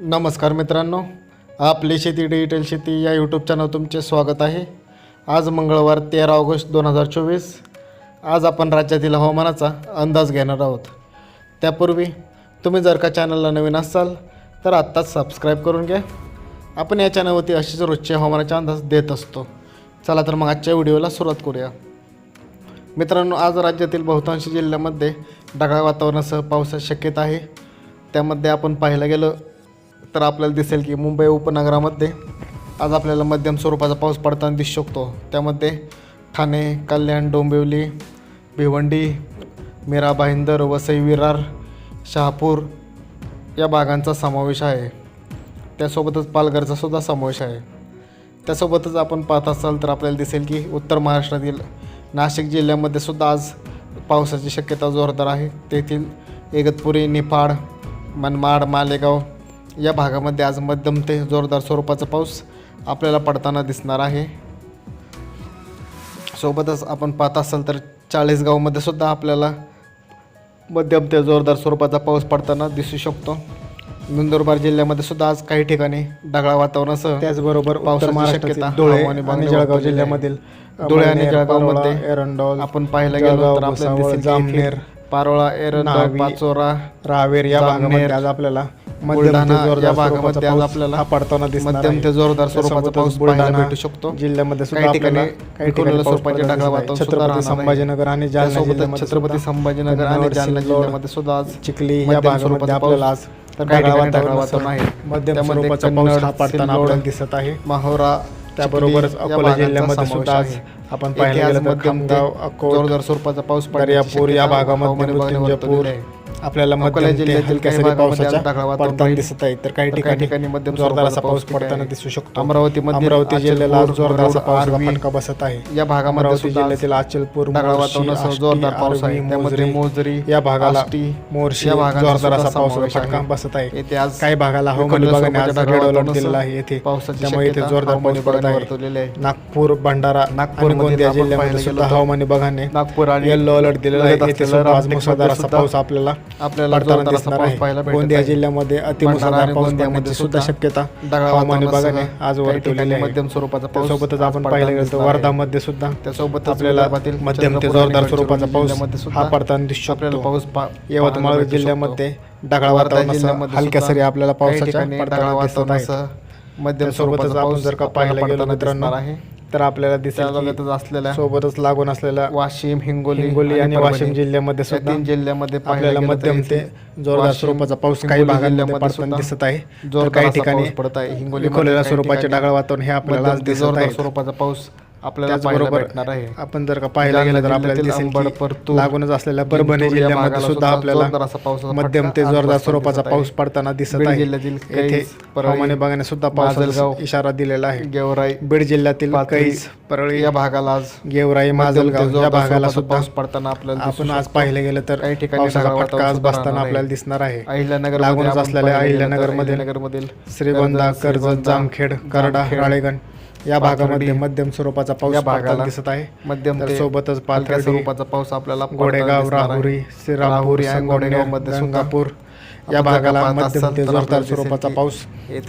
नमस्कार मित्रांनो आपली शेती डिजिटल शेती या यूट्यूब चॅनल तुमचे स्वागत आहे. आज मंगळवार तेरा ऑगस्ट दोन हजार चोवीस. आज आपण राज्यातील हवामानाचा अंदाज घेणार आहोत. त्यापूर्वी तुम्ही जर का चॅनलला नवीन असाल तर आत्ताच सबस्क्राईब करून घ्या. आपण या चॅनलवरती असेच रोजचे हवामानाचा अंदाज देत असतो. चला तर मग आजच्या व्हिडिओला सुरुवात करूया. मित्रांनो आज राज्यातील बहुतांश जिल्ह्यामध्ये ढगाळ वातावरणासह पावसाची शक्यता आहे. त्यामध्ये आपण पाहायला गेलं तर आपल्याला दिसेल की मुंबई उपनगरामध्ये आज आपल्याला मध्यम स्वरूपाचा पाऊस पडताना दिसू शकतो. त्यामध्ये ठाणे कल्याण डोंबिवली भिवंडी मीरा भाईंदर वसई विरार शहापूर या भागांचा समावेश आहे. त्यासोबतच पालघरचा सुद्धा समावेश आहे. त्यासोबतच आपण पाहत असाल तर आपल्याला दिसेल की उत्तर महाराष्ट्रातील नाशिक जिल्ह्यामध्ये सुद्धा आज पावसाची शक्यता जोरदार आहे. तेथील इगतपुरी निफाड मनमाड मालेगाव या भागामध्ये आज मध्यम ते जोरदार स्वरूपाचा पाऊस आपल्याला पडताना दिसणार आहे. सोबतच आपण पाहत असाल तर चाळीसगावमध्ये सुद्धा आपल्याला मध्यम ते जोरदार स्वरूपाचा पाऊस पडताना दिसू शकतो. नंदुरबार जिल्ह्यामध्ये सुद्धा आज काही ठिकाणी ढगाळ वातावरणासह त्याचबरोबर उत्तर पावसाची महाराष्ट्रातील शक्यता धुळे आणि जळगाव जिल्ह्यामधील धुळे आणि जळगावमध्ये एरंडोल आपण पाहायला गेलो तर आपल्याला जामनेर, पारोळा न्हावी, पाचोरा रावेर या भागामध्ये आज आपल्याला मध्यम बुलढाणा ते जोरदार या स्वरूपाचा भागामध्ये आज पाऊस आपल्याला पडताना मध्यम. ते जोरदार स्वरूपाचा पाऊस बुलढाणा भेटू शकतो जिल्ह्यामध्ये काही ठिकाणी काही स्वरूपाचे ढगाळ. वातावरण. संभाजीनगर आणि जालना छत्रपती संभाजीनगर आणि जालना जिल्ह्यामध्ये सुद्धा आज चिखली या भागामध्ये आपल्याला आज काही ठिकाणी वातावरण आहे मध्यम स्वरूपाचा पाऊस हा पडताना दिसत आहे माहोरा त्याबरोबरच अकोला जिल्ह्यामध्ये सुद्धा आज. आपण आज गेलं तर खामगाव अकोट जोरदार स्वरूपाचा पाऊस दर्यापूर या भागामध्ये मृत्युंजयपूर. आपल्याला मध्यम ते जिल्ह्यातील हलक्या सरी पावसाच्या पडताना. दिसत आहे तर काही ठिकाणी ठिकाणी मध्यम जोरदार असा पाऊस पाऊस पडताना. दिसू शकतो. अमरावतीमध्ये अमरावती जिल्ह्याला आज जोरदार असा आर्वी फटका बसत आहे. या भागामध्ये अमरावती जिल्ह्यातील अचलपूर जोरदार पाऊस आहे. त्यामध्ये मोजरी या भागाला मोर्शी या भागांचा जोरदार असा पावसाचा. फटका बसत आहे. येथे आज काही भागाला हवामान विभागाने आज रेड अलर्ट दिलेला आहे येथे. त्यामुळे शक्यता जोरदार पाऊस पडत आहे. नागपूर भंडारा आणि गोंदिया जिल्ह्यामध्ये सुद्धा हवामान विभागाने नागपूर आणि येल्लो अलर्ट दिलेला आहे. येथे सुद्धा आज मुसळधार असा पाऊस आपल्याला आपल्याला पडताना जोरदार असा दिसणार पाऊस आहे पाहायला भेटत गोंदिया आहे. जिल्ह्यामध्ये अतिमुसळधार आणि पाऊस गोंदियामध्ये पडण्याची सुद्धा सुद्धा शक्यता ढगाळ हवामान वातावरणासह विभागाने आज काही वर्तवलेली ठिकाणी आहे मध्यम स्वरूपाचा पाऊस त्यासोबतच आज आपण पडताना पाहिलं गेलं तर दिसणार आहे. वर्धामध्ये सुद्धा त्यासोबतच आपल्याला विदर्भातील मध्यम ते चंद्रपूर आणि जोरदार स्वरूपाचा पाऊस जिल्ह्यामध्ये सुद्धा हा पडताना दिसू आपल्याला शकतो पाऊस पा- यवतमाळ जिल्ह्यामध्ये. ढगाळ वर्धा वातावरणासह जिल्ह्यामध्ये हलक्या सुद्धा सरी आपल्याला काही पावसाच्या ठिकाणी ढगाळ पडताना दिसत आहे वातावरणासह मध्यम त्यासोबतच स्वरूपाचा आपण पाऊस जर का पाहायला गेलो मित्रांनो आहे तर आपल्याला दिसेल त्यासोबतच असलेल्या सोबतच लागून असलेल्या वाशिम हिंगोली हिंगोली आणि वाशिम जिल्ह्यामध्ये सुद्धा तीन जिल्ह्यामध्ये आपल्याला मध्यम ते जोरदार स्वरूपाचा पाऊस काही भागांमध्ये पडताना दिसत आहे. जोरदार काही ठिकाणी पडत आहे. हिंगोली विखुरलेल्या स्वरूपाचे ढगाळ वातावरण हे आपल्याला दिसत जोरदार आहे. स्वरूपाचा पाऊस आपल्याला पाहायला भेटणार आहे आपण जर का पाहायला गेलं तर आपल्याला जिल्ह्यातील दिसेल अंबड, की परतूर, लागूनच असलेल्या परभणी जिल्ह्यामध्ये भागाला सुद्धा सुद्धा जोरदार आपल्याला असा पावसाचा मध्यम ते जोरदार स्वरूपाचा दिसत आहे. पाऊस पडताना दिसत बीड आहे जिल्ह्यातील येथे कैस, परळी, हवामान विभागाने सुद्धा माजलगाव, पावसाचा इशारा दिलेला आहे गेवराई बीड जिल्ह्यातील पाथरी, कैस परळी या भागाला आज गेवराई मध्यम ते माजलगाव या जोरदार भागाला स्वरूपाचा सुद्धा पाऊस पडताना आपल्याला आपण आज. पाहिले गेलं तर काही ठिकाणी पावसाचा ढगाळ फटका आज वातावरण बसताना राहणार आपल्याला. दिसणार आहे अहिल्यानगर लागूनच असलेल्या अहिल्यानगरमध्ये अहिल्यानगरमधील श्रीगोंदा कर्जत जामखेड करडा राळेगण या भागामध्ये मध्यम स्वरूपाचा पाऊस भागाला दिसत आहे. मध्यम सोबतच पाथर्डी स्वरूपाचा पाऊस आपल्याला गोडेगाव आहे. राहुरी श्रीरामपूर सुद्धा गंगापूर आपण या भागाला मध्यम ते जोरदार स्वरूपाचा पाऊस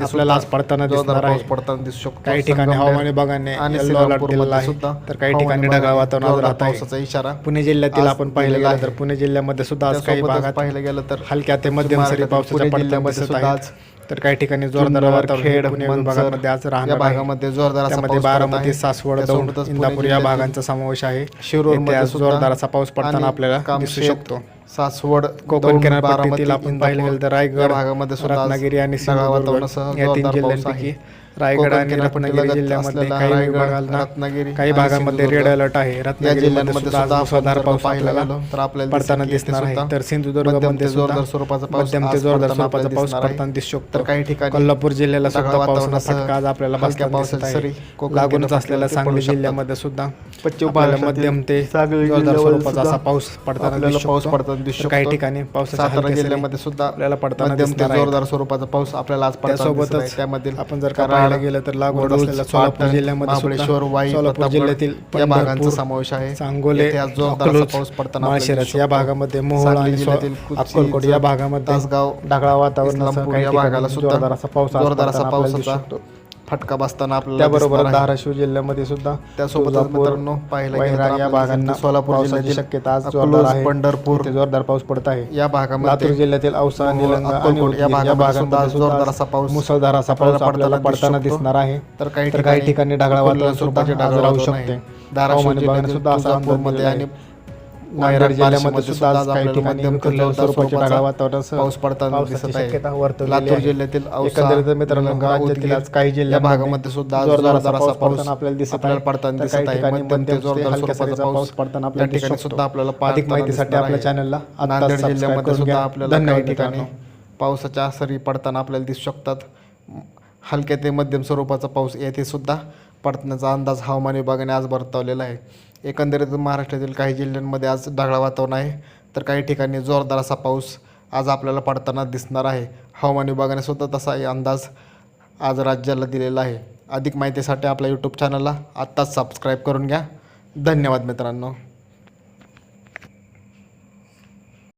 आपल्याला आज पडताना जोरदार दिसणार पाऊस आहे. पडताना दिसू शकतो. काही ठिकाणी हवामान विभागाने आणि दिलेला आहे. तर काही ठिकाणी ढगाळ वातावरण राहत आहे. पावसाचा इशारा पुणे जिल्ह्यातील आज आपण पाहिले दिलेला गेलं तर आहे. पुणे जिल्ह्यामध्ये सुद्धा आज काही भागात पाहायला गेलं तर हलक्या ते मध्यम सरी पावसाच्या दिसत सुद्धा आहेत. तर काही ठिकाणी जोरदार खेड, विभागामध्ये आज या राहणार आहे. भागामध्ये जोरदार बारामती. सासवड दौंड इंदापूर या भागांचा समावेश आहे. सुद्धा जोरदार असा पाऊस पडताना आपल्याला दिसू शकतो. सासवड कोकण किनारपट्टीतील आपण पाहिले गेलं तर रायगड भागामध्ये रत्नागिरी आणि सिंधुदुर्ग या तीन पाऊस जिल्ह्यांपैकी. रायगड आणि रत्नागिरी जिल्ह्यामध्ये काही रत्नागिरी काही भागांमध्ये रेड अलर्ट आहे या रत्नागिरीमध्ये जिल्ह्यांमध्ये मुसळधार पाऊस आपल्याला गेलो तर आपल्याला पडताना दिसणार आहे तर सिंधुदुर्गमध्ये जोरदार स्वरूपाचा पाऊस मध्यम ते जोरदार स्वरूपाचा पाऊस. पडताना दिसू शकतो तर काही ठिकाणी कोल्हापूर जिल्ह्याला सुद्धा पावसाचा वातावरणासह फटका आज आपल्याला कोकण लागूनच असलेल्या सांगली. जिल्ह्यामध्ये सुद्धा पश्चिम महाराष्ट्रातील मध्यम ते जोरदार स्वरूपाचा सुद्धा असा पाऊस पडताना आपल्याला दिसू पाऊस शकतो पडताना दिसू तर काही शकतो. ठिकाणी पावसाच्या सातारा हलक्या सरी जिल्ह्यामध्ये सुद्धा आपल्याला पडताना मध्यम ते दिसणार आहेत. जोरदार स्वरूपाचा पाऊस आपल्याला आज पडताना दिसत आहे. त्यासोबतच त्यामधील आपण जर का कराड, पाहायला गेलं तर लागवड वडूज, असलेल्या सोलापूर पाटण, जिल्ह्यामध्ये सुद्धा महाबळेश्वर वाई सोलापूर प्रतापगड जिल्ह्यातील या भागांचा पंढरपूर, समावेश आहे सांगोले येथे आज जोरदार अकलूज, पाऊस पडताना आपल्याला माळशिरस दिसू या शकतो. भागामध्ये मोहोळ सांगली आणि स्व- जिल्ह्यातील कुची, अक्कलकोट या भागामध्ये तासगाव ढगाळ इस्लामपूर काही या भागाला सुद्धा जोरदार असा पाऊस जोरदार असा पावसाचा. फटका बसताना आपल्याला त्याबरोबर दिसणार आहे. धाराशिव जिल्ह्यामध्ये सुद्धा त्यासोबतच तुळजापूर, मित्रांनो पाहायला गेलं तर वैराग या आपल्याला भागांना दिसतं सोलापूर पावसाची जिल्ह्यातील शक्यता आज अकलूज, जोरदार आहे पंढरपूर इथे जोरदार पाऊस पडत आहे या लातूर भागामध्ये जिल्ह्यातील औसा निलंगा आणि उदगीर या या भागामध्ये सुद्धा भागांमध्ये सुद्धा जोरदार असा पाऊस मुसळधार असा पाऊस आपल्याला पडताना. दिसणार आहे तर काही तर काही ठिकाणी ढगाळ वातावरण सुद्धा आज ढगाळ राहू शकते हवामान विभागाने सुद्धा असा अंदाज तुळजापूरमध्ये दिलेला आणि आहे. नांदेड जिल्ह्यामध्ये सुद्धा आज काही ठिकाणी मध्यम ते जोरदार जोरदार स्वरूपाचे स्वरूपाचा ढगाळ वातावरणासह पाऊस पडताना दिसत आहे. शक्यता वर्तवलेली लातूर आहे. जिल्ह्यातील औसा, एकंदरीत मित्रांनो निलंगा, राज्यातील उदगीर आज काही या जिल्ह्यांमध्ये भागामध्ये सुद्धा आज जोरदार असा पाऊस पडताना आपल्याला दिसत आपल्याला आहे. पडताना तर दिसत आहे. ठिकाणी मध्यम ते मध्यम ते जोरदार हलक्या स्वरूपाचा सरीचा पाऊस पडताना दिसू ठिकाणी शकतो. सुद्धा आपल्याला अधिक पाहताना माहितीसाठी दिसणार आपल्या आहे. चॅनलला नांदेड जिल्ह्यामध्ये करून सुद्धा घ्या आपल्याला धन्यवाद काही ठिकाणी मित्रांनो पावसाच्या सरी पडताना आपल्याला दिसू शकतात हलक्या ते मध्यम स्वरूपाचा पाऊस येथे सुद्धा पडण्याचा अंदाज हवामान विभागाने आज वर्तवलेला आहे एकंदरीत महाराष्ट्रातील काही जिल्ह्यांमध्ये आज ढगाळ वातावरण आहे. तर काही ठिकाणी जोरदार असा पाऊस आज आपल्याला पडताना दिसणार आहे. हवामान विभागाने सुद्धा तसा अंदाज आज राज्याला दिलेला आहे. अधिक माहितीसाठी आपल्या यूट्यूब चॅनलला आत्ताच सबस्क्राईब करून घ्या. धन्यवाद मित्रांनो.